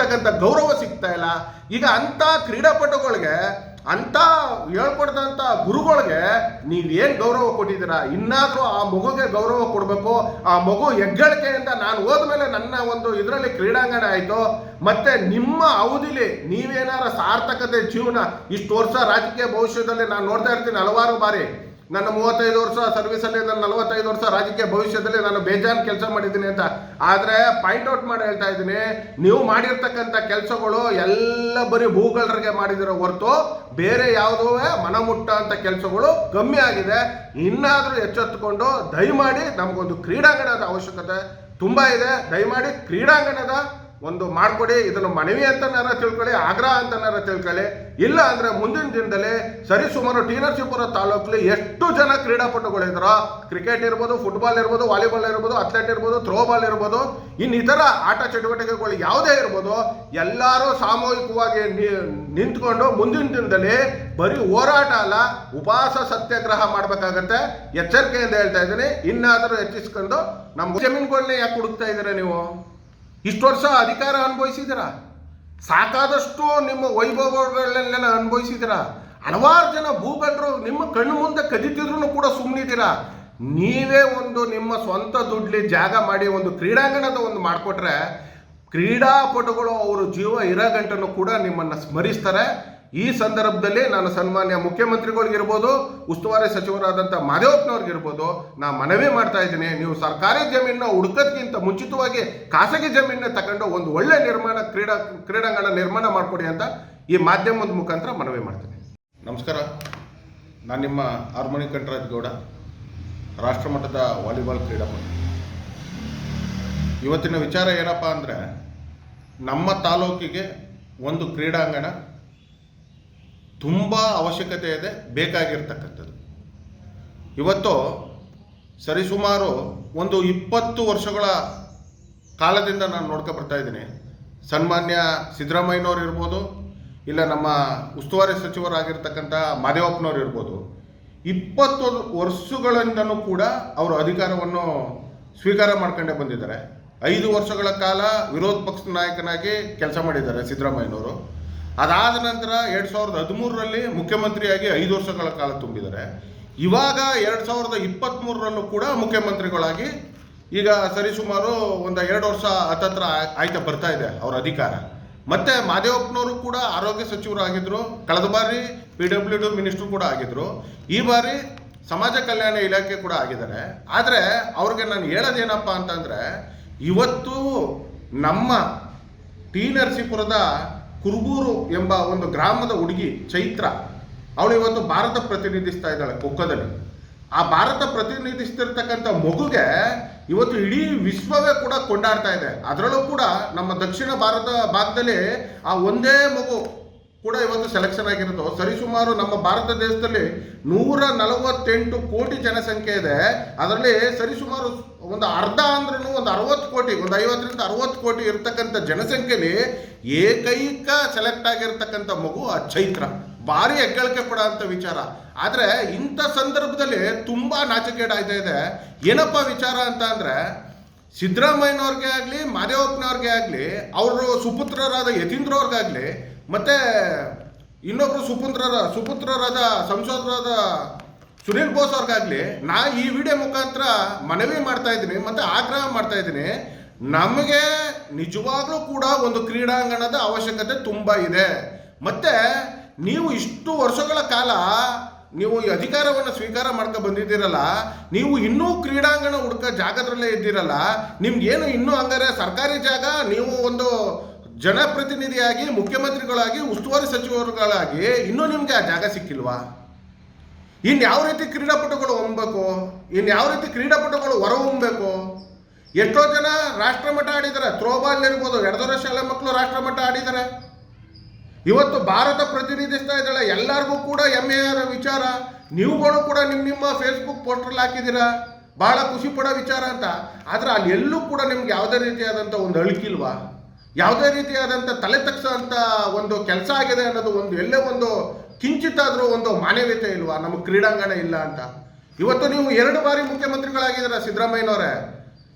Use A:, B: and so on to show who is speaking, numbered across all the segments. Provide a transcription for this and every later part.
A: ತಕ್ಕಂಥ ಗೌರವ ಸಿಗ್ತಾ ಇಲ್ಲ. ಈಗ ಅಂತ ಕ್ರೀಡಾಪಟುಗಳಿಗೆ ಅಂತ ಹೇಳ್ಕೊಡ್ದಂಥ ಗುರುಗಳಿಗೆ ನೀವೇನು ಗೌರವ ಕೊಟ್ಟಿದ್ದೀರಾ? ಇನ್ನಾದರೂ ಆ ಮಗುಗೆ ಗೌರವ ಕೊಡಬೇಕು. ಆ ಮಗು ಹೆಗ್ಗಳಿಕೆಯಿಂದ ನಾನು ಹೋದ್ಮೇಲೆ ನನ್ನ ಒಂದು ಇದರಲ್ಲಿ ಕ್ರೀಡಾಂಗಣ ಆಯಿತು. ಮತ್ತೆ ನಿಮ್ಮ ಅವಧಿಲಿ ನೀವೇನಾರ ಸಾರ್ಥಕತೆ ಜೀವನ, ಇಷ್ಟು ವರ್ಷ ರಾಜಕೀಯ ಭವಿಷ್ಯದಲ್ಲಿ ನಾನು ನೋಡ್ತಾ ಇರ್ತೀನಿ ಹಲವಾರು ಬಾರಿ. ನನ್ನ ಮೂವತ್ತೈದು ವರ್ಷ ಸರ್ವಿಸಲ್ಲಿ ನನ್ನ ನಲವತ್ತೈದು ವರ್ಷ ರಾಜಕೀಯ ಭವಿಷ್ಯದಲ್ಲಿ ನಾನು ಬೇಜಾನ್ ಕೆಲಸ ಮಾಡಿದ್ದೀನಿ ಅಂತ. ಆದರೆ ಪಾಯಿಂಟ್ ಔಟ್ ಮಾಡಿ ಹೇಳ್ತಾ ಇದ್ದೀನಿ, ನೀವು ಮಾಡಿರ್ತಕ್ಕಂಥ ಕೆಲಸಗಳು ಎಲ್ಲ ಬರೀ ಭೂಗಳರಿಗೆ ಮಾಡಿದಿರೋ ಹೊರತು ಬೇರೆ ಯಾವುದೋ ಮನಮುಟ್ಟ ಅಂತ ಕೆಲಸಗಳು ಕಮ್ಮಿ ಆಗಿದೆ. ಇನ್ನಾದರೂ ಎಚ್ಚೆತ್ತುಕೊಂಡು ದಯಮಾಡಿ ನಮಗೊಂದು ಕ್ರೀಡಾಂಗಣದ ಅವಶ್ಯಕತೆ ತುಂಬ ಇದೆ. ದಯಮಾಡಿ ಕ್ರೀಡಾಂಗಣದ ಒಂದು ಮಾಡ್ಕೊಡಿ, ಇದನ್ನು ಮನವಿ ಅಂತನಾರ ತಿಳ್ಕೊಳ್ಳಿ, ಆಗ್ರಹ ಅಂತನಾರ ತಿಳ್ಕೊಳ್ಳಿ. ಇಲ್ಲ ಅಂದ್ರೆ ಮುಂದಿನ ದಿನದಲ್ಲಿ ಸರಿಸುಮಾರು ಟಿ ನರಸೀಪುರ ತಾಲೂಕಲ್ಲಿ ಎಷ್ಟು ಜನ ಕ್ರೀಡಾಪಟುಗಳಿದ್ದಾರೋ ಕ್ರಿಕೆಟ್ ಇರ್ಬೋದು ಫುಟ್ಬಾಲ್ ಇರ್ಬೋದು, ವಾಲಿಬಾಲ್ ಇರ್ಬೋದು ಅಥ್ಲೆಟ್ ಇರ್ಬೋದು ಥ್ರೋಬಾಲ್ ಇರ್ಬೋದು ಇನ್ನಿತರ ಆಟ ಚಟುವಟಿಕೆಗಳು ಯಾವುದೇ ಇರ್ಬೋದು, ಎಲ್ಲರೂ ಸಾಮೂಹಿಕವಾಗಿ ನಿಂತ್ಕೊಂಡು ಮುಂದಿನ ದಿನದಲ್ಲಿ ಬರೀ ಹೋರಾಟ ಅಲ್ಲ, ಉಪವಾಸ ಸತ್ಯಾಗ್ರಹ ಮಾಡಬೇಕಾಗತ್ತೆ. ಎಚ್ಚರಿಕೆಯಿಂದ ಹೇಳ್ತಾ ಇದ್ದೀನಿ. ಇನ್ನಾದರೂ ಹೆಚ್ಚಿಸ್ಕೊಂಡು ನಮ್ಮ ಜಮೀನುಗಳನ್ನೇ ಯಾಕೆ ಹುಡುಕ್ತಾ ಇದ್ದೀರಾ ನೀವು? ಇಷ್ಟು ವರ್ಷ ಅಧಿಕಾರ ಅನುಭವಿಸಿದಿರ ಸಾಕಾದಷ್ಟು ನಿಮ್ಮ ವೈಭವಗಳನ್ನೆಲ್ಲ ಅನುಭವಿಸಿದಿರ ಹಲವಾರು ಜನ ಭೂಗಂಡರು ನಿಮ್ಮ ಕಣ್ಣು ಮುಂದೆ ಕದಿತಿದ್ರು ಕೂಡ ಸುಮ್ಮನಿದ್ದೀರ ನೀವೇ ಒಂದು ನಿಮ್ಮ ಸ್ವಂತ ದುಡ್ಲಿ ಜಾಗ ಮಾಡಿ ಒಂದು ಕ್ರೀಡಾಂಗಣದ ಒಂದು ಮಾಡಿಕೊಟ್ರೆ ಕ್ರೀಡಾಪಟುಗಳು ಅವರು ಜೀವ ಇರೋ ಗಂಟನ್ನು ಕೂಡ ನಿಮ್ಮನ್ನು ಸ್ಮರಿಸ್ತಾರೆ. ಈ ಸಂದರ್ಭದಲ್ಲಿ ನಾನು ಸನ್ಮಾನ್ಯ ಮುಖ್ಯಮಂತ್ರಿಗಳಿಗಿರ್ಬೋದು, ಉಸ್ತುವಾರಿ ಸಚಿವರಾದಂಥ ಮಾದೇವಪ್ಪನವ್ರಿಗಿರ್ಬೋದು, ನಾ ಮನವಿ ಮಾಡ್ತಾ ಇದ್ದೀನಿ, ನೀವು ಸರ್ಕಾರಿ ಜಮೀನನ್ನ ಹುಡುಕೋದ್ಕಿಂತ ಮುಂಚಿತವಾಗಿ ಖಾಸಗಿ ಜಮೀನನ್ನ ತಗೊಂಡು ಒಂದು ಒಳ್ಳೆ ನಿರ್ಮಾಣ ಕ್ರೀಡಾ, ಕ್ರೀಡಾಂಗಣ ನಿರ್ಮಾಣ ಮಾಡಿಕೊಡಿ ಅಂತ ಈ ಮಾಧ್ಯಮದ ಮುಖಾಂತರ ಮನವಿ ಮಾಡ್ತೀನಿ. ನಮಸ್ಕಾರ. ನಾನು ನಿಮ್ಮ ಹಾರ್ಮೋನಿ ಕಂಠರಾಜ್ ಗೌಡ ರಾಷ್ಟ್ರಮಟ್ಟದ ವಾಲಿಬಾಲ್ ಕ್ರೀಡಾಪಟು. ಇವತ್ತಿನ ವಿಚಾರ ಏನಪ್ಪ ಅಂದರೆ, ನಮ್ಮ ತಾಲೂಕಿಗೆ ಒಂದು ಕ್ರೀಡಾಂಗಣ ತುಂಬ ಅವಶ್ಯಕತೆ ಇದೆ, ಬೇಕಾಗಿರ್ತಕ್ಕಂಥದ್ದು. ಇವತ್ತು ಸರಿಸುಮಾರು ಒಂದು ಇಪ್ಪತ್ತು ವರ್ಷಗಳ ಕಾಲದಿಂದ ನಾನು ನೋಡ್ಕೊ ಬರ್ತಾ ಇದ್ದೀನಿ. ಸನ್ಮಾನ್ಯ ಸಿದ್ದರಾಮಯ್ಯನವ್ರು ಇರ್ಬೋದು, ಇಲ್ಲ ನಮ್ಮ ಉಸ್ತುವಾರಿ ಸಚಿವರಾಗಿರ್ತಕ್ಕಂಥ ಮಾದೇವಪ್ಪನವ್ರು ಇರ್ಬೋದು. ಇಪ್ಪತ್ತು ವರ್ಷಗಳಿಂದನೂ ಕೂಡ ಅವರು ಅಧಿಕಾರವನ್ನು ಸ್ವೀಕಾರ ಮಾಡ್ಕೊಂಡೇ ಬಂದಿದ್ದಾರೆ. ಐದು ವರ್ಷಗಳ ಕಾಲ ವಿರೋಧ ಪಕ್ಷದ ನಾಯಕನಾಗಿ ಕೆಲಸ ಮಾಡಿದ್ದಾರೆ ಸಿದ್ದರಾಮಯ್ಯನವರು. ಅದಾದ ನಂತರ ಎರಡು ಸಾವಿರದ ಹದಿಮೂರರಲ್ಲಿ ಮುಖ್ಯಮಂತ್ರಿಯಾಗಿ ಐದು ವರ್ಷಗಳ ಕಾಲ ತುಂಬಿದ್ದಾರೆ. ಇವಾಗ ಎರಡು ಸಾವಿರದ ಇಪ್ಪತ್ತ್ಮೂರರಲ್ಲೂ ಕೂಡ ಮುಖ್ಯಮಂತ್ರಿಗಳಾಗಿ ಈಗ ಸರಿಸುಮಾರು ಒಂದು ಎರಡು ವರ್ಷ ಹತ್ತತ್ರ ಆಯ್- ಆಯ್ತಾ ಬರ್ತಾ ಇದೆ ಅವರ ಅಧಿಕಾರ. ಮತ್ತೆ ಮಾದೇವಪ್ಪನವರು ಕೂಡ ಆರೋಗ್ಯ ಸಚಿವರು ಆಗಿದ್ರು. ಕಳೆದ ಬಾರಿ ಪಿ ಡಬ್ಲ್ಯೂ ಡಿ ಮಿನಿಸ್ಟರ್ ಕೂಡ ಆಗಿದ್ರು. ಈ ಬಾರಿ ಸಮಾಜ ಕಲ್ಯಾಣ ಇಲಾಖೆ ಕೂಡ ಆಗಿದ್ದಾರೆ. ಆದರೆ ಅವ್ರಿಗೆ ನಾನು ಹೇಳೋದೇನಪ್ಪ ಅಂತಂದರೆ, ಇವತ್ತು ನಮ್ಮ ಟಿ ನರಸೀಪುರದ ಕುರುಬೂರು ಎಂಬ ಒಂದು ಗ್ರಾಮದ ಹುಡುಗಿ ಚೈತ್ರ, ಅವಳು ಇವತ್ತು ಭಾರತ ಪ್ರತಿನಿಧಿಸ್ತಾ ಇದ್ದಾಳೆ ಖೋಖೋದಲ್ಲಿ. ಆ ಭಾರತ ಪ್ರತಿನಿಧಿಸ್ತಿರ್ತಕ್ಕಂಥ ಮಗುಗೆ ಇವತ್ತು ಇಡೀ ವಿಶ್ವವೇ ಕೂಡ ಕೊಂಡಾಡ್ತಾ ಇದೆ. ಅದರಲ್ಲೂ ಕೂಡ ನಮ್ಮ ದಕ್ಷಿಣ ಭಾರತ ಭಾಗದಲ್ಲಿ ಆ ಒಂದೇ ಮಗು ಕೂಡ ಇವತ್ತು ಸೆಲೆಕ್ಷನ್ ಆಗಿರೋದು ಸರಿಸುಮಾರು ನಮ್ಮ ಭಾರತ ದೇಶದಲ್ಲಿ ನೂರ ನಲವತ್ತೆಂಟು ಕೋಟಿ ಜನಸಂಖ್ಯೆ ಇದೆ. ಅದರಲ್ಲಿ ಸರಿಸುಮಾರು ಒಂದು ಅರ್ಧ ಅಂದ್ರೂ ಒಂದು ಅರವತ್ತು ಕೋಟಿ, ಒಂದು ಐವತ್ತರಿಂದ ಅರವತ್ತು ಕೋಟಿ ಇರ್ತಕ್ಕಂಥ ಜನಸಂಖ್ಯೆಯಲ್ಲಿ ಏಕೈಕ ಸೆಲೆಕ್ಟ್ ಆಗಿರ್ತಕ್ಕಂಥ ಮಗು ಆ ಚೈತ್ರ. ಭಾರಿ ಹೆಗ್ಗಳಿಕೆ ಪಡೋಂಥ ವಿಚಾರ. ಆದರೆ ಇಂಥ ಸಂದರ್ಭದಲ್ಲಿ ತುಂಬ ನಾಚಿಕೆಡಾಯ್ತಾ ಇದೆ. ಏನಪ್ಪ ವಿಚಾರ ಅಂತ ಅಂದರೆ, ಸಿದ್ದರಾಮಯ್ಯನವ್ರಿಗೆ ಆಗಲಿ, ಮಾದೇವಪ್ಪನವ್ರಿಗೆ ಆಗಲಿ, ಅವರು ಸುಪುತ್ರರಾದ ಯತೀಂದ್ರವ್ರಿಗಾಗಲಿ ಮತ್ತೆ ಇನ್ನೊಬ್ಬರು ಸುಪುತ್ರರ, ಸುಪುತ್ರರಾದ ಸಂಸದರಾದ ಸುನೀಲ್ ಬೋಸ್ ಅವ್ರಿಗಾಗಲಿ, ನಾ ಈ ವಿಡಿಯೋ ಮುಖಾಂತರ ಮನವಿ ಮಾಡ್ತಾ ಇದ್ದೀನಿ, ಮತ್ತೆ ಆಗ್ರಹ ಮಾಡ್ತಾ ಇದ್ದೀನಿ. ನಮಗೆ ನಿಜವಾಗ್ಲೂ ಕೂಡ ಒಂದು ಕ್ರೀಡಾಂಗಣದ ಅವಶ್ಯಕತೆ ತುಂಬ ಇದೆ. ಮತ್ತೆ ನೀವು ಇಷ್ಟು ವರ್ಷಗಳ ಕಾಲ ನೀವು ಈ ಅಧಿಕಾರವನ್ನು ಸ್ವೀಕಾರ ಮಾಡ್ಕೊ ಬಂದಿದ್ದೀರಲ್ಲ, ನೀವು ಇನ್ನೂ ಕ್ರೀಡಾಂಗಣ ಹುಡ್ಕ ಜಾಗದಲ್ಲೇ ಇದ್ದೀರಲ್ಲ, ನಿಮ್ಗೇನು ಇನ್ನೂ ಹಂಗಾರೆ ಸರ್ಕಾರಿ ಜಾಗ, ನೀವು ಒಂದು ಜನಪ್ರತಿನಿಧಿಯಾಗಿ, ಮುಖ್ಯಮಂತ್ರಿಗಳಾಗಿ, ಉಸ್ತುವಾರಿ ಸಚಿವರುಗಳಾಗಿ ಇನ್ನೂ ನಿಮಗೆ ಆ ಜಾಗ ಸಿಕ್ಕಿಲ್ವಾ? ಇನ್ನು ಯಾವ ರೀತಿ ಕ್ರೀಡಾಪಟುಗಳು ಹೊಂಬೇಕು ಇನ್ನು ಯಾವ ರೀತಿ ಕ್ರೀಡಾಪಟುಗಳು ಹೊರ ಹೊಮ್ಮಬೇಕು ಎಷ್ಟೋ ಜನ ರಾಷ್ಟ್ರಮಟ್ಟ ಆಡಿದ್ದಾರೆ ಥ್ರೋಬಾಲ್ ಇರ್ಬೋದು ಎಡದೊರ ಶಾಲೆ ಮಕ್ಕಳು ರಾಷ್ಟ್ರಮಟ್ಟ ಆಡಿದ್ದಾರೆ ಇವತ್ತು ಭಾರತ ಪ್ರತಿನಿಧಿಸ್ತಾ ಇದ್ದಾಳೆ, ಎಲ್ಲರಿಗೂ ಕೂಡ ಹೆಮ್ಮೆಯ ವಿಚಾರ. ನೀವುಗಳು ಕೂಡ ನಿಮ್ಮ ನಿಮ್ಮ ಫೇಸ್ಬುಕ್ ಪೋಸ್ಟರ್ಲ್ಲಿ ಹಾಕಿದ್ದೀರಾ? ಬಹಳ ಖುಷಿ ಪಡೋ ವಿಚಾರ ಅಂತ. ಆದರೆ ಅಲ್ಲಿ ಎಲ್ಲೂ ಕೂಡ ನಿಮ್ಗೆ ಯಾವುದೇ ರೀತಿಯಾದಂಥ ಒಂದು ಅಳುಕಿಲ್ವಾ? ಯಾವುದೇ ರೀತಿಯಾದಂಥ ತಲೆ ತಗ್ಸೋಂಥ ಒಂದು ಕೆಲಸ ಆಗಿದೆ ಅನ್ನೋದು ಒಂದು, ಎಲ್ಲೇ ಒಂದು ಕಿಂಚಿತ್ತಾದರೂ ಒಂದು ಮಾನವೀಯತೆ ಇಲ್ವಾ? ನಮ್ಮ ಕ್ರೀಡಾಂಗಣ ಇಲ್ಲ ಅಂತ. ಇವತ್ತು ನೀವು ಎರಡು ಬಾರಿ ಮುಖ್ಯಮಂತ್ರಿಗಳಾಗಿದ್ದೀರ ಸಿದ್ದರಾಮಯ್ಯನವರೇ?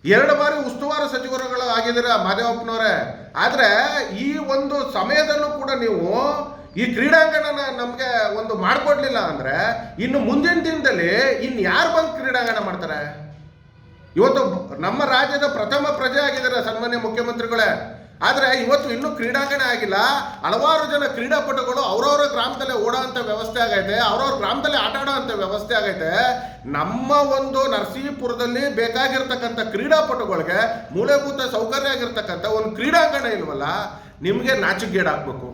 A: ಎರಡು ಬಾರಿ ಉಸ್ತುವಾರಿ ಸಚಿವರುಗಳು ಆಗಿದ್ದೀರ ಮಾದೇವಪ್ಪನವರೇ? ಆದರೆ ಈ ಒಂದು ಸಮಯದಲ್ಲೂ ಕೂಡ ನೀವು ಈ ಕ್ರೀಡಾಂಗಣನ ನಮಗೆ ಒಂದು ಮಾಡಿಕೊಡ್ಲಿಲ್ಲ ಅಂದರೆ ಇನ್ನು ಮುಂದಿನ ದಿನದಲ್ಲಿ ಇನ್ನು ಯಾರು ಬಂದು ಕ್ರೀಡಾಂಗಣ ಮಾಡ್ತಾರೆ? ಇವತ್ತು ನಮ್ಮ ರಾಜ್ಯದ ಪ್ರಥಮ ಪ್ರಜೆ ಆಗಿದ್ದಾರೆ ಸನ್ಮಾನ್ಯ ಮುಖ್ಯಮಂತ್ರಿಗಳೇ. ಆದರೆ ಇವತ್ತು ಇನ್ನೂ ಕ್ರೀಡಾಂಗಣ ಆಗಿಲ್ಲ. ಹಲವಾರು ಜನ ಕ್ರೀಡಾಪಟುಗಳು ಅವರವರ ಗ್ರಾಮದಲ್ಲೇ ಓಡೋವಂಥ ವ್ಯವಸ್ಥೆ ಆಗೈತೆ, ಅವ್ರವ್ರ ಗ್ರಾಮದಲ್ಲೇ ಆಟ ಆಡೋಂಥ ವ್ಯವಸ್ಥೆ ಆಗೈತೆ. ನಮ್ಮ ಒಂದು ನರಸೀಪುರದಲ್ಲಿ ಬೇಕಾಗಿರ್ತಕ್ಕಂಥ ಕ್ರೀಡಾಪಟುಗಳಿಗೆ ಮೂಲಭೂತ ಸೌಕರ್ಯ ಆಗಿರ್ತಕ್ಕಂಥ ಒಂದು ಕ್ರೀಡಾಂಗಣ ಇಲ್ವಲ್ಲ, ನಿಮಗೆ ನಾಚಿಕೆಗೇಡಾಗಬೇಕು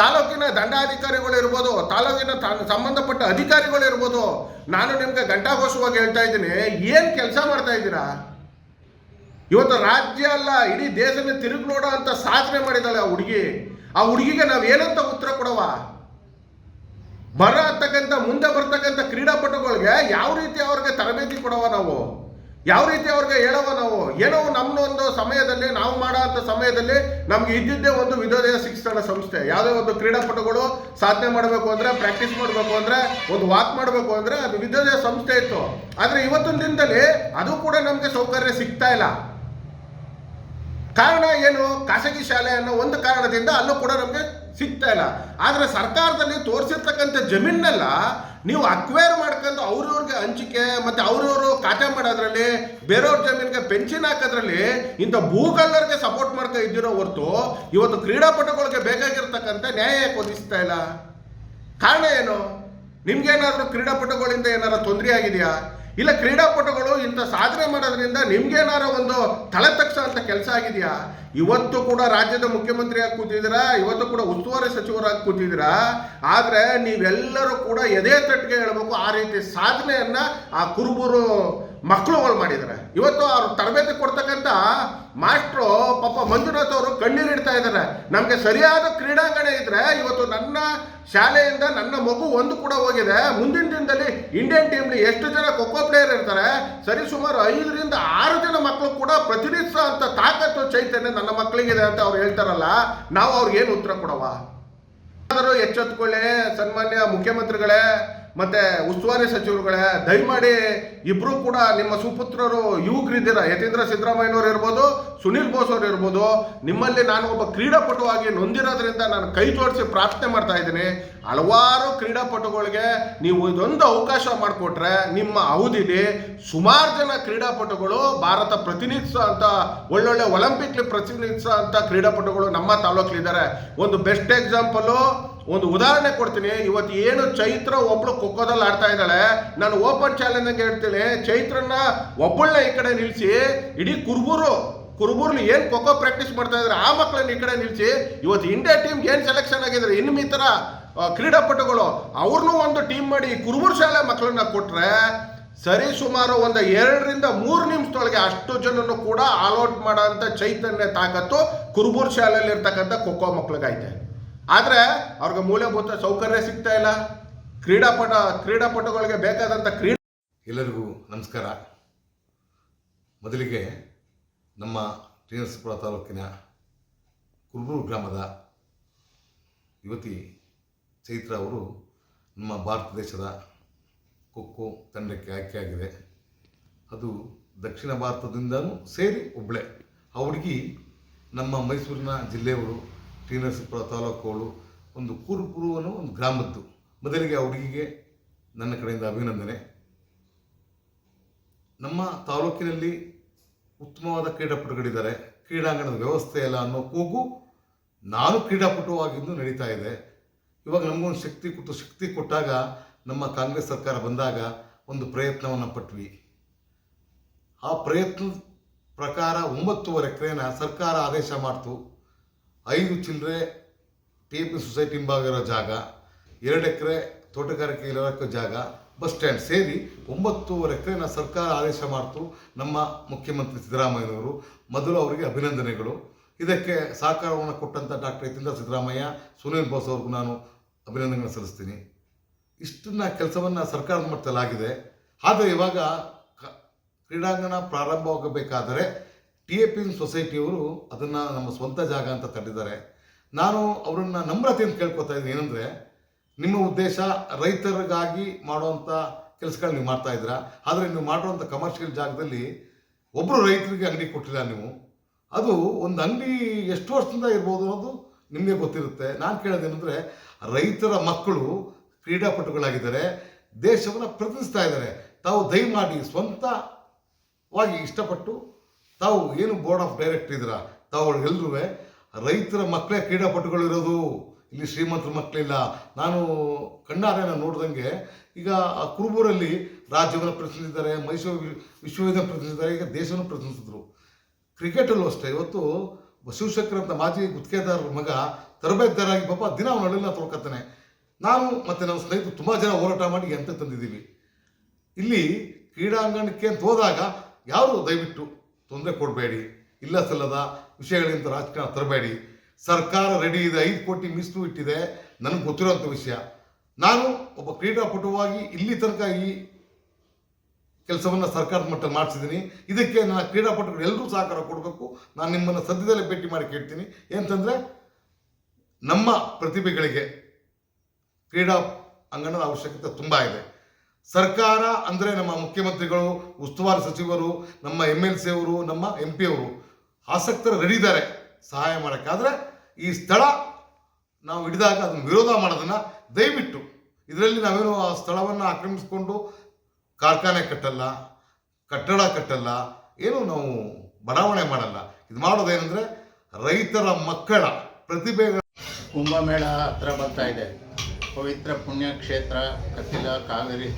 A: ತಾಲೂಕಿನ ದಂಡಾಧಿಕಾರಿಗಳು ಇರ್ಬೋದು, ತಾಲೂಕಿನ ಸಂಬಂಧಪಟ್ಟ ಅಧಿಕಾರಿಗಳು ಇರ್ಬೋದು, ನಾನು ನಿಮ್ಗೆ ಘಂಟಾಘೋಷವಾಗಿ ಹೇಳ್ತಾ ಇದ್ದೀನಿ, ಏನು ಕೆಲಸ ಮಾಡ್ತಾ ಇದ್ದೀರಾ? ಇವತ್ತು ರಾಜ್ಯ ಅಲ್ಲ, ಇಡೀ ದೇಶನೇ ತಿರುಗಿ ನೋಡೋ ಅಂತ ಸಾಧನೆ ಮಾಡಿದಾಳೆ ಆ ಹುಡುಗಿ. ಆ ಹುಡುಗಿಗೆ ನಾವು ಏನಂತ ಉತ್ತರ ಕೊಡವ? ಬರ ಅಂತಕ್ಕಂಥ ಮುಂದೆ ಬರ್ತಕ್ಕಂಥ ಕ್ರೀಡಾಪಟುಗಳಿಗೆ ಯಾವ ರೀತಿ ಅವ್ರಿಗೆ ತರಬೇತಿ ಕೊಡವ ನಾವು? ಯಾವ ರೀತಿ ಅವ್ರಿಗೆ ಹೇಳವ ನಾವು? ಏನೋ ನಮ್ಮ ಒಂದು ಸಮಯದಲ್ಲಿ, ನಾವು ಮಾಡೋ ಅಂತ ಸಮಯದಲ್ಲಿ ನಮ್ಗೆ ಇದ್ದಿದ್ದೇ ಒಂದು ವಿಧೋದಯ ಶಿಕ್ಷಣ ಸಂಸ್ಥೆ. ಯಾವುದೇ ಒಂದು ಕ್ರೀಡಾಪಟುಗಳು ಸಾಧನೆ ಮಾಡಬೇಕು ಅಂದ್ರೆ ಪ್ರಾಕ್ಟೀಸ್ ಮಾಡಬೇಕು ಅಂದ್ರೆ, ಒಂದು ವಾಕ್ ಮಾಡಬೇಕು ಅಂದ್ರೆ ಅದು ವಿದ್ಯೋದಯ ಸಂಸ್ಥೆ ಇತ್ತು. ಆದರೆ ಇವತ್ತಿನ ದಿನದಲ್ಲಿ ಅದು ಕೂಡ ನಮಗೆ ಸೌಕರ್ಯ ಸಿಗ್ತಾ ಇಲ್ಲ. ಕಾರಣ ಏನು? ಖಾಸಗಿ ಶಾಲೆ ಅನ್ನೋ ಒಂದು ಕಾರಣದಿಂದ ಅಲ್ಲೂ ಕೂಡ ನಮಗೆ ಸಿಗ್ತಾ ಇಲ್ಲ. ಆದರೆ ಸರ್ಕಾರದಲ್ಲಿ ತೋರಿಸಿರ್ತಕ್ಕಂಥ ಜಮೀನೆಲ್ಲ ನೀವು ಅಕ್ವೈರ್ ಮಾಡ್ಕೊಂಡು ಅವ್ರವ್ರಿಗೆ ಹಂಚಿಕೆ ಮತ್ತು ಅವ್ರವರು ಖಾತೆ ಮಾಡೋದ್ರಲ್ಲಿ, ಬೇರೆಯವ್ರ ಜಮೀನಿಗೆ ಪೆನ್ಷನ್ ಹಾಕೋದ್ರಲ್ಲಿ ಇಂಥ ಭೂಗಲ್ಲರಿಗೆ ಸಪೋರ್ಟ್ ಮಾಡ್ತಾ ಇದ್ದಿರೋ ಹೊರತು ಇವತ್ತು ಕ್ರೀಡಾಪಟುಗಳಿಗೆ ಬೇಕಾಗಿರ್ತಕ್ಕಂಥ ನ್ಯಾಯ ಒದಗಿಸ್ತಾ ಇಲ್ಲ. ಕಾರಣ ಏನು? ನಿಮ್ಗೇನಾದರೂ ಕ್ರೀಡಾಪಟುಗಳಿಂದ ಏನಾರ ತೊಂದರೆ ಆಗಿದೆಯಾ? ಇಲ್ಲ, ಕ್ರೀಡಾಪಟುಗಳು ಇಂಥ ಸಾಧನೆ ಮಾಡೋದ್ರಿಂದ ನಿಮ್ಗೇನಾರ ಒಂದು ತಲೆ ಅಂತ ಕೆಲಸ ಆಗಿದೆಯಾ? ಇವತ್ತು ಕೂಡ ರಾಜ್ಯದ ಮುಖ್ಯಮಂತ್ರಿಯಾಗಿ ಕೂತಿದ್ದೀರಾ? ಇವತ್ತು ಕೂಡ ಉಸ್ತುವಾರಿ ಸಚಿವರಾಗಿ ಕೂತಿದ್ದೀರಾ? ಆದರೆ ನೀವೆಲ್ಲರೂ ಕೂಡ ಎದೆ ತಟ್ಟಿಗೆ ಹೇಳ್ಬೇಕು, ಆ ರೀತಿ ಸಾಧನೆಯನ್ನ ಆ ಕುರುಬರು ಮಕ್ಕಳುಗಳು ಮಾಡಿದ್ದಾರೆ. ಇವತ್ತು ಅವ್ರು ತರಬೇತಿ ಕೊಡ್ತಕ್ಕಂಥ ಮಾಸ್ಟ್ರು ಪಾಪ ಮಂಜುನಾಥ್ ಅವರು ಕಣ್ಣೀರಿಡ್ತಾ ಇದ್ದಾರೆ. ನಮಗೆ ಸರಿಯಾದ ಕ್ರೀಡಾಂಗಣ ಇದ್ರೆ ಇವತ್ತು ನನ್ನ ಶಾಲೆಯಿಂದ ನನ್ನ ಮಗು ಒಂದು ಕೂಡ ಹೋಗಿದೆ. ಮುಂದಿನ ದಿನದಲ್ಲಿ ಇಂಡಿಯನ್ ಟೀಮ್ಲಿ ಎಷ್ಟು ಜನ ಖೋಖೋ ಪ್ಲೇಯರ್ ಇರ್ತಾರೆ? ಸರಿ, ಸುಮಾರು ಐದರಿಂದ ಆರು ಜನ ಮಕ್ಕಳು ಕೂಡ ಪ್ರತಿನಿಧಿಸೋ ಅಂತ ತಾಕತ್ತು ಚೈತನ್ಯ ನನ್ನ ಮಕ್ಕಳಿಗಿದೆ ಅಂತ ಅವ್ರು ಹೇಳ್ತಾರಲ್ಲ, ನಾವು ಅವ್ರಿಗೆ ಏನು ಉತ್ತರ ಕೊಡವ? ಆದರೂ ಎಚ್ಚೆತ್ತುಕೊಳ್ಳಿ ಸನ್ಮಾನ್ಯ ಮುಖ್ಯಮಂತ್ರಿಗಳೇ. ಮತ್ತೆ ಉಸ್ತುವಾರಿ ಸಚಿವರುಗಳೇ, ದಯಮಾಡಿ ಇಬ್ರು ಕೂಡ ನಿಮ್ಮ ಸುಪುತ್ರರು, ಯುವಕರಿದ್ದೀರಾ. ಯತೀಂದ್ರ ಸಿದ್ದರಾಮಯ್ಯನವರು ಇರ್ಬೋದು, ಸುನೀಲ್ ಬೋಸ್ ಅವರು ಇರ್ಬೋದು, ನಿಮ್ಮಲ್ಲಿ ನಾನು ಒಬ್ಬ ಕ್ರೀಡಾಪಟುವಾಗಿ ನೊಂದಿರೋದ್ರಿಂದ ನಾನು ಕೈ ಜೋಡಿಸಿ ಪ್ರಾರ್ಥನೆ ಮಾಡ್ತಾ ಇದ್ದೀನಿ. ಹಲವಾರು ಕ್ರೀಡಾಪಟುಗಳಿಗೆ ನೀವು ಇದೊಂದು ಅವಕಾಶ ಮಾಡಿಕೊಟ್ರೆ ನಿಮ್ಮ ಅವಧಿಲಿ ಸುಮಾರು ಜನ ಕ್ರೀಡಾಪಟುಗಳು ಭಾರತ ಪ್ರತಿನಿಧಿಸೋ ಅಂತ, ಒಳ್ಳೊಳ್ಳೆ ಒಲಿಂಪಿಕ್ ಪ್ರತಿನಿಧಿಸೋ ಅಂತ ಕ್ರೀಡಾಪಟುಗಳು ನಮ್ಮ ತಾಲೂಕಲ್ಲಿದ್ದಾರೆ ಒಂದು ಬೆಸ್ಟ್ ಎಕ್ಸಾಂಪಲು ಒಂದು ಉದಾಹರಣೆ ಕೊಡ್ತೀನಿ. ಇವತ್ತು ಏನು ಚೈತ್ರ ಒಬ್ಳು ಖೋಖೋದಲ್ಲಿ ಆಡ್ತಾ ಇದ್ದಾಳೆ ನಾನು ಓಪನ್ ಚಾಲೆಂಜ್ ಹೇಳ್ತೀನಿ. ಚೈತ್ರನ್ನ ಒಬ್ಬಳನ್ನ ಈ ಕಡೆ ನಿಲ್ಲಿಸಿ ಇಡೀ ಕುರುಬೂರು ಕುರುಬೂರ್ಲಿ ಏನು ಖೋಖೋ ಪ್ರಾಕ್ಟೀಸ್ ಮಾಡ್ತಾ ಇದ್ದಾರೆ ಆ ಮಕ್ಕಳನ್ನ ಈ ಕಡೆ ನಿಲ್ಲಿಸಿ ಇವತ್ತು ಇಂಡಿಯಾ ಟೀಮ್ ಏನು ಸೆಲೆಕ್ಷನ್ ಆಗಿದ್ದಾರೆ ಇನ್ನು ಆ, ಕ್ರೀಡಾಪಟುಗಳು ಅವ್ರನ್ನೂ ಒಂದು ಟೀಮ್ ಮಾಡಿ ಕುರುಬೂರು ಶಾಲೆ ಮಕ್ಕಳನ್ನ ಕೊಟ್ರೆ ಸರಿ ಸುಮಾರು ಒಂದು ಎರಡರಿಂದ ಮೂರು ನಿಮಿಷದೊಳಗೆ ಅಷ್ಟು ಜನನು ಕೂಡ ಆಲ್ಔಟ್ ಮಾಡೋ ಚೈತನ್ಯ ತಾಕತ್ತು ಕುರುಬೂರು ಶಾಲೆಯಲ್ಲಿ ಇರ್ತಕ್ಕಂಥ ಖೋಖೋ ಮಕ್ಳಿಗೈತೆ ಆದರೆ ಅವ್ರಿಗೆ ಮೂಲಭೂತ ಸೌಕರ್ಯ ಸಿಗ್ತಾ ಇಲ್ಲ. ಕ್ರೀಡಾಪಟ, ಕ್ರೀಡಾಪಟುಗಳಿಗೆ ಬೇಕಾದಂಥ ಕ್ರೀಡೆ
B: ಎಲ್ಲರಿಗೂ ನಮಸ್ಕಾರ. ಮೊದಲಿಗೆ ನಮ್ಮ ಶ್ರೀನಿವಾಸಪುರ ತಾಲೂಕಿನ ಕುರುಬೂರು ಗ್ರಾಮದ ಯುವತಿ ಚೈತ್ರ ಅವರು ನಮ್ಮ ಭಾರತ ದೇಶದ ಖೋಖೋ ತಂಡಕ್ಕೆ ಆಯ್ಕೆಯಾಗಿದೆ. ಅದು ದಕ್ಷಿಣ ಭಾರತದಿಂದಲೂ ಸೇರಿ ಒಬ್ಬಳೆ ಆ ಹುಡುಗಿ ನಮ್ಮ ಮೈಸೂರಿನ ಜಿಲ್ಲೆಯವರು ಶ್ರೀನಿವಾಸಪುರ ತಾಲೂಕುಗಳು ಒಂದು ಕುರುಪುರು ಅನ್ನೋ ಒಂದು ಗ್ರಾಮದ್ದು. ಮೊದಲಿಗೆ ಆ ಹುಡುಗಿಗೆ ನನ್ನ ಕಡೆಯಿಂದ ಅಭಿನಂದನೆ. ನಮ್ಮ ತಾಲೂಕಿನಲ್ಲಿ ಉತ್ತಮವಾದ ಕ್ರೀಡಾಪಟುಗಳಿದ್ದಾರೆ. ಕ್ರೀಡಾಂಗಣದ ವ್ಯವಸ್ಥೆ ಇಲ್ಲ ಅನ್ನೋ ಕೂಗು ನಾನು ಕ್ರೀಡಾಪಟುವಾಗಿದ್ದು ನಡೀತಾ ಇದೆ. ಇವಾಗ ನಮಗೊಂದು ಶಕ್ತಿ ಕೊಟ್ಟು ಶಕ್ತಿ ಕೊಟ್ಟಾಗ ನಮ್ಮ ಕಾಂಗ್ರೆಸ್ ಸರ್ಕಾರ ಬಂದಾಗ ಒಂದು ಪ್ರಯತ್ನವನ್ನು ಪಟ್ವಿ. ಆ ಪ್ರಯತ್ನದ ಪ್ರಕಾರ ಒಂಬತ್ತುವರೆ ಎಕರೆನ ಸರ್ಕಾರ ಆದೇಶ ಮಾಡ್ತು. ಐದು ಚಿಲ್ಲರೆ ಟಿ ಪಿ ಸೊಸೈಟಿ ಹಿಂಭಾಗ ಇರೋ ಜಾಗ, ಎರಡು ಎಕರೆ ತೋಟಗಾರಿಕೆ ಇಲಾಖೆ ಜಾಗ, ಬಸ್ ಸ್ಟ್ಯಾಂಡ್ ಸೇರಿ ಒಂಬತ್ತೂವರೆ ಎಕರೆನ ಸರ್ಕಾರ ಆದೇಶ ಮಾಡ್ತು ನಮ್ಮ ಮುಖ್ಯಮಂತ್ರಿ ಸಿದ್ದರಾಮಯ್ಯನವರು. ಮೊದಲು ಅವರಿಗೆ ಅಭಿನಂದನೆಗಳು. ಇದಕ್ಕೆ ಸಹಕಾರವನ್ನು ಕೊಟ್ಟಂಥ ಡಾಕ್ಟರ್ ಯತೀಂದ್ರ ಸಿದ್ದರಾಮಯ್ಯ, ಸುನೀಲ್ ಬೋಸ್ ಅವ್ರಿಗೂ ನಾನು ಅಭಿನಂದನೆಗಳನ್ನು ಸಲ್ಲಿಸ್ತೀನಿ. ಇಷ್ಟನ್ನ ಕೆಲಸವನ್ನು ಸರ್ಕಾರದ ಮಟ್ಟದಲ್ಲಾಗಿದೆ. ಆದರೆ ಇವಾಗ ಕ್ರೀಡಾಂಗಣ ಪ್ರಾರಂಭವಾಗಬೇಕಾದರೆ ಟಿ ಎ ಪಿ ಸೊಸೈಟಿಯವರು ಅದನ್ನು ನಮ್ಮ ಸ್ವಂತ ಜಾಗ ಅಂತ ತಡೆದಿದ್ದಾರೆ ನಾನು ಅವರನ್ನು ನಮ್ರತೆಯನ್ನು ಕೇಳ್ಕೊತಾ ಇದ್ದೀನಿ. ಏನಂದರೆ, ನಿಮ್ಮ ಉದ್ದೇಶ ರೈತರಿಗಾಗಿ ಮಾಡುವಂಥ ಕೆಲಸಗಳು ನೀವು ಮಾಡ್ತಾ ಇದ್ದೀರಾ? ಆದರೆ ನೀವು ಮಾಡುವಂಥ ಕಮರ್ಷಿಯಲ್ ಜಾಗದಲ್ಲಿ ಒಬ್ಬರು ರೈತರಿಗೆ ಅಂಗಡಿ ಕೊಟ್ಟಿಲ್ಲ ನೀವು. ಅದು ಒಂದು ಅಂಗಡಿ ಎಷ್ಟು ವರ್ಷದಿಂದ ಇರ್ಬೋದು ಅನ್ನೋದು ನಿಮಗೆ ಗೊತ್ತಿರುತ್ತೆ. ನಾನು ಕೇಳೋದೇನೆಂದರೆ, ರೈತರ ಮಕ್ಕಳು ಕ್ರೀಡಾಪಟುಗಳಾಗಿದ್ದಾರೆ. ದೇಶವನ್ನು ಪ್ರತಿನಿಧಿಸ್ತಾ ಇದ್ದಾರೆ. ತಾವು ದಯಮಾಡಿ ಸ್ವಂತವಾಗಿ ಇಷ್ಟಪಟ್ಟು ತಾವು ಏನು ಬೋರ್ಡ್ ಆಫ್ ಡೈರೆಕ್ಟ್ ಇದ್ದೀರಾ? ತಾವು ಎಲ್ರೂ ರೈತರ ಮಕ್ಕಳೇ ಕ್ರೀಡಾಪಟುಗಳಿರೋದು ಇಲ್ಲಿ ಶ್ರೀಮಂತರ ಮಕ್ಕಳಿಲ್ಲ ನಾನು ಕಣ್ಣಾರೆ ನಾನು ನೋಡ್ದಂಗೆ ಈಗ ಆ ಕುರುಬೂರಲ್ಲಿ ರಾಜ್ಯವನ್ನು ಪ್ರತಿನಿಧಿಸಿದ್ದಾರೆ, ಮೈಸೂರು ವಿಶ್ವವಿದ್ಯಾಲಯ ಪ್ರತಿನಿಧಿಸಿದ್ದಾರೆ, ಈಗ ದೇಶವನ್ನು ಪ್ರತಿನಿಧಿಸಿದ್ರು. ಕ್ರಿಕೆಟಲ್ಲೂ ಅಷ್ಟೇ. ಇವತ್ತು ಶಿವಶಂಕರ್ ಅಂತ ಮಾಜಿ ಗುತ್ತಿಗೆದಾರರ ಮಗ ತರಬೇತುದಾರಾಗಿ ಪಾಪ ದಿನ ಅವನ ಹಳ್ಳಿನ ತೊಳ್ಕೊತಾನೆ ನಾನು ಮತ್ತು ನಮ್ಮ ಸ್ನೇಹಿತರು ತುಂಬ ಜನ ಹೋರಾಟ ಮಾಡಿ ಎಂತ ತಂದಿದ್ದೀವಿ. ಇಲ್ಲಿ ಕ್ರೀಡಾಂಗಣಕ್ಕೆ ಅಂತ ಹೋದಾಗ ಯಾರು ದಯವಿಟ್ಟು ತೊಂದರೆ ಕೊಡಬೇಡಿ. ಇಲ್ಲ ಸಲ್ಲದ ವಿಷಯಗಳಿಂದ ರಾಜಕಾರಣ ತರಬೇಡಿ. ಸರ್ಕಾರ ರೆಡಿ ಇದೆ, ಐದು ಕೋಟಿ ಮೀಸಲು ಇಟ್ಟಿದೆ. ನನಗೆ ಗೊತ್ತಿರೋಂಥ ವಿಷಯ. ನಾನು ಒಬ್ಬ ಕ್ರೀಡಾಪಟುವಾಗಿ ಇಲ್ಲಿ ತನಕ ಈ ಕೆಲಸವನ್ನು ಸರ್ಕಾರದ ಮಟ್ಟ ಮಾಡಿಸಿದ್ದೀನಿ. ಇದಕ್ಕೆ ನಾನು ಕ್ರೀಡಾಪಟುಗಳು ಎಲ್ಲರೂ ಸಹಕಾರ ಕೊಡಬೇಕು. ನಾನು ನಿಮ್ಮನ್ನು ಸದ್ಯದಲ್ಲೇ ಭೇಟಿ ಮಾಡಿ ಕೇಳ್ತೀನಿ. ಏನಂತಂದರೆ, ನಮ್ಮ ಪ್ರತಿಭೆಗಳಿಗೆ ಕ್ರೀಡಾ ಅಂಗಣದ ಅವಶ್ಯಕತೆ ತುಂಬ ಇದೆ. ಸರ್ಕಾರ ಅಂದರೆ ನಮ್ಮ ಮುಖ್ಯಮಂತ್ರಿಗಳು, ಉಸ್ತುವಾರಿ ಸಚಿವರು, ನಮ್ಮ ಎಂ ಎಲ್ ಸಿ ಅವರು ನಮ್ಮ ಎಂ ಪಿ ಅವರು ಆಸಕ್ತರು ರೆಡಿ ಇದ್ದಾರೆ ಸಹಾಯ ಮಾಡೋಕ್ಕಾದರೆ ಈ ಸ್ಥಳ ನಾವು ಹಿಡಿದಾಗ ಅದನ್ನು ವಿರೋಧ ಮಾಡೋದನ್ನು ದಯವಿಟ್ಟು ಇದರಲ್ಲಿ ನಾವೇನು ಆ ಸ್ಥಳವನ್ನು ಆಕ್ರಮಿಸಿಕೊಂಡು ಕಾರ್ಖಾನೆ ಕಟ್ಟಲ್ಲ, ಕಟ್ಟಡ ಕಟ್ಟಲ್ಲ, ಏನು ನಾವು ಬಡಾವಣೆ ಮಾಡಲ್ಲ. ಇದು ಮಾಡೋದೇನೆಂದರೆ ರೈತರ ಮಕ್ಕಳ ಪ್ರತಿಭೆಗಳ
C: ಕುಂಭಮೇಳ ಹತ್ರ ಬರ್ತಾ ಇದೆ. ಪವಿತ್ರ ಪುಣ್ಯಕ್ಷೇತ್ರ, ಕತ್ತಿಲ, ಕಾವೇರಿ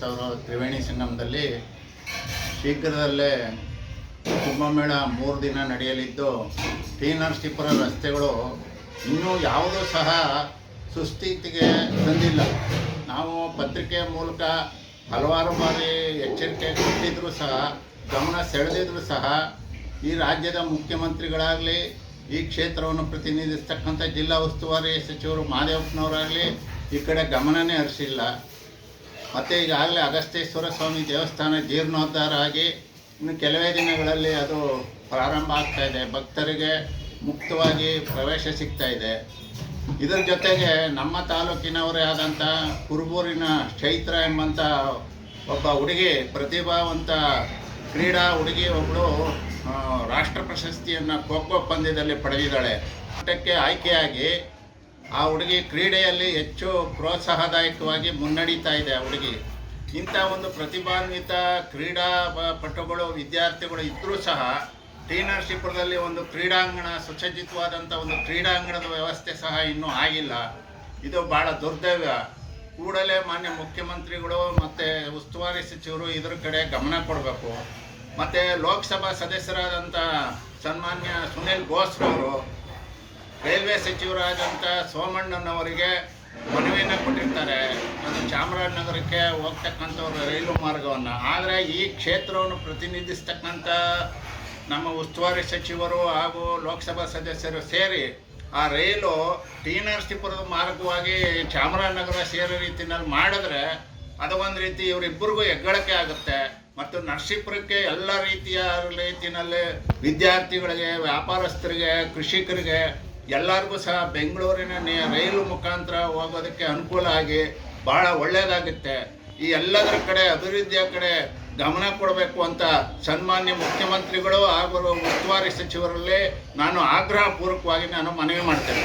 C: ಸೌರ, ತ್ರಿವೇಣಿ ಸಂಗಮದಲ್ಲಿ ಶೀಘ್ರದಲ್ಲೇ ಕುಂಭಮೇಳ ಮೂರು ದಿನ ನಡೆಯಲಿದ್ದು, ಟಿ ನರಸೀಪುರ ರಸ್ತೆಗಳು ಇನ್ನೂ ಯಾವುದೂ ಸಹ ಸುಸ್ಥಿತಿಗೆ ತಂದಿಲ್ಲ. ನಾವು ಪತ್ರಿಕೆಯ ಮೂಲಕ ಹಲವಾರು ಬಾರಿ ಎಚ್ಚರಿಕೆ ಕೊಟ್ಟಿದ್ದರೂ ಸಹ, ಗಮನ ಸೆಳೆದಿದ್ರೂ ಸಹ, ಈ ರಾಜ್ಯದ ಮುಖ್ಯಮಂತ್ರಿಗಳಾಗಲಿ, ಈ ಕ್ಷೇತ್ರವನ್ನು ಪ್ರತಿನಿಧಿಸ್ತಕ್ಕಂಥ ಜಿಲ್ಲಾ ಉಸ್ತುವಾರಿ ಸಚಿವರು ಮಹದೇವಪ್ಪನವರಾಗಲಿ ಈ ಕಡೆ ಗಮನನೇ ಹರಿಸಿಲ್ಲ. ಮತ್ತು ಈಗಾಗಲೇ ಅಗಸ್ತೇಶ್ವರ ಸ್ವಾಮಿ ದೇವಸ್ಥಾನ ಜೀರ್ಣೋದ್ಧಾರ ಆಗಿ ಇನ್ನು ಕೆಲವೇ ದಿನಗಳಲ್ಲಿ ಅದು ಪ್ರಾರಂಭ ಆಗ್ತಾ ಇದೆ. ಭಕ್ತರಿಗೆ ಮುಕ್ತವಾಗಿ ಪ್ರವೇಶ ಸಿಗ್ತಾ ಇದೆ. ಇದರ ಜೊತೆಗೆ ನಮ್ಮ ತಾಲೂಕಿನವರೇ ಆದಂಥ ಕುರುಬೂರಿನ ಚೈತ್ರ ಎಂಬಂಥ ಒಬ್ಬ ಹುಡುಗಿ, ಪ್ರತಿಭಾವಂತ ಕ್ರೀಡಾ ಹುಡುಗಿ ಒಬ್ಬಳು ರಾಷ್ಟ್ರ ಪ್ರಶಸ್ತಿಯನ್ನು ಖೋ ಖೋ ಪಂದ್ಯದಲ್ಲಿ ಪಡೆದಿದ್ದಾಳೆ. ಆಟಕ್ಕೆ ಆಯ್ಕೆಯಾಗಿ ಆ ಹುಡುಗಿ ಕ್ರೀಡೆಯಲ್ಲಿ ಹೆಚ್ಚು ಪ್ರೋತ್ಸಾಹದಾಯಕವಾಗಿ ಮುನ್ನಡೀತಾ ಇದೆ ಆ ಹುಡುಗಿ. ಇಂಥ ಒಂದು ಪ್ರತಿಭಾನ್ವಿತ ಕ್ರೀಡಾ ಪಟುಗಳು, ವಿದ್ಯಾರ್ಥಿಗಳು ಇದ್ದರೂ ಸಹ ಟಿ ಒಂದು ಕ್ರೀಡಾಂಗಣ, ಸುಸಜ್ಜಿತವಾದಂಥ ಒಂದು ಕ್ರೀಡಾಂಗಣದ ವ್ಯವಸ್ಥೆ ಸಹ ಇನ್ನೂ ಆಗಿಲ್ಲ. ಇದು ಭಾಳ ದುರ್ದೈವ. ಕೂಡಲೇ ಮಾನ್ಯ ಮುಖ್ಯಮಂತ್ರಿಗಳು ಮತ್ತು ಉಸ್ತುವಾರಿ ಸಚಿವರು ಇದ್ರ ಕಡೆ ಗಮನ ಕೊಡಬೇಕು. ಮತ್ತು ಲೋಕಸಭಾ ಸದಸ್ಯರಾದಂಥ ಸನ್ಮಾನ್ಯ ಸುನಿಲ್ ಬೋಸ್ರವರು ರೈಲ್ವೆ ಸಚಿವರಾದಂಥ ಸೋಮಣ್ಣನವರಿಗೆ ಮನವಿಯನ್ನು ಕೊಟ್ಟಿರ್ತಾರೆ. ಅದು ಚಾಮರಾಜನಗರಕ್ಕೆ ಹೋಗ್ತಕ್ಕಂಥವ್ರು ರೈಲು ಮಾರ್ಗವನ್ನು. ಆದರೆ ಈ ಕ್ಷೇತ್ರವನ್ನು ಪ್ರತಿನಿಧಿಸ್ತಕ್ಕಂಥ ನಮ್ಮ ಉಸ್ತುವಾರಿ ಸಚಿವರು ಹಾಗೂ ಲೋಕಸಭಾ ಸದಸ್ಯರು ಸೇರಿ ಆ ರೈಲು ಟಿ ನರಸೀಪುರದ ಮಾರ್ಗವಾಗಿ ಚಾಮರಾಜನಗರ ಸೇರೋ ರೀತಿನಲ್ಲಿ ಮಾಡಿದ್ರೆ ಅದು ಒಂದು ರೀತಿ ಇವರಿಬ್ಬರಿಗೂ ಹೆಗ್ಗಳಿಕೆ ಆಗುತ್ತೆ. ಮತ್ತು ನರಸೀಪುರಕ್ಕೆ ಎಲ್ಲ ರೀತಿಯ ರೀತಿಯಲ್ಲಿ ವಿದ್ಯಾರ್ಥಿಗಳಿಗೆ, ವ್ಯಾಪಾರಸ್ಥರಿಗೆ, ಕೃಷಿಕರಿಗೆ ಎಲ್ಲರಿಗೂ ಸಹ ಬೆಂಗಳೂರಿನ ರೈಲು ಮುಖಾಂತರ ಹೋಗೋದಕ್ಕೆ ಅನುಕೂಲ ಆಗಿ ಭಾಳ ಒಳ್ಳೆಯದಾಗುತ್ತೆ ಈ ಎಲ್ಲದರ ಕಡೆ, ಅಭಿವೃದ್ಧಿಯ ಕಡೆ ಗಮನ ಕೊಡಬೇಕು ಅಂತ ಸನ್ಮಾನ್ಯ ಮುಖ್ಯಮಂತ್ರಿಗಳು ಹಾಗೂ ಉಸ್ತುವಾರಿ ಸಚಿವರಲ್ಲಿ ನಾನು ಆಗ್ರಹಪೂರ್ವಕವಾಗಿ ನಾನು ಮನವಿ ಮಾಡ್ತೇನೆ.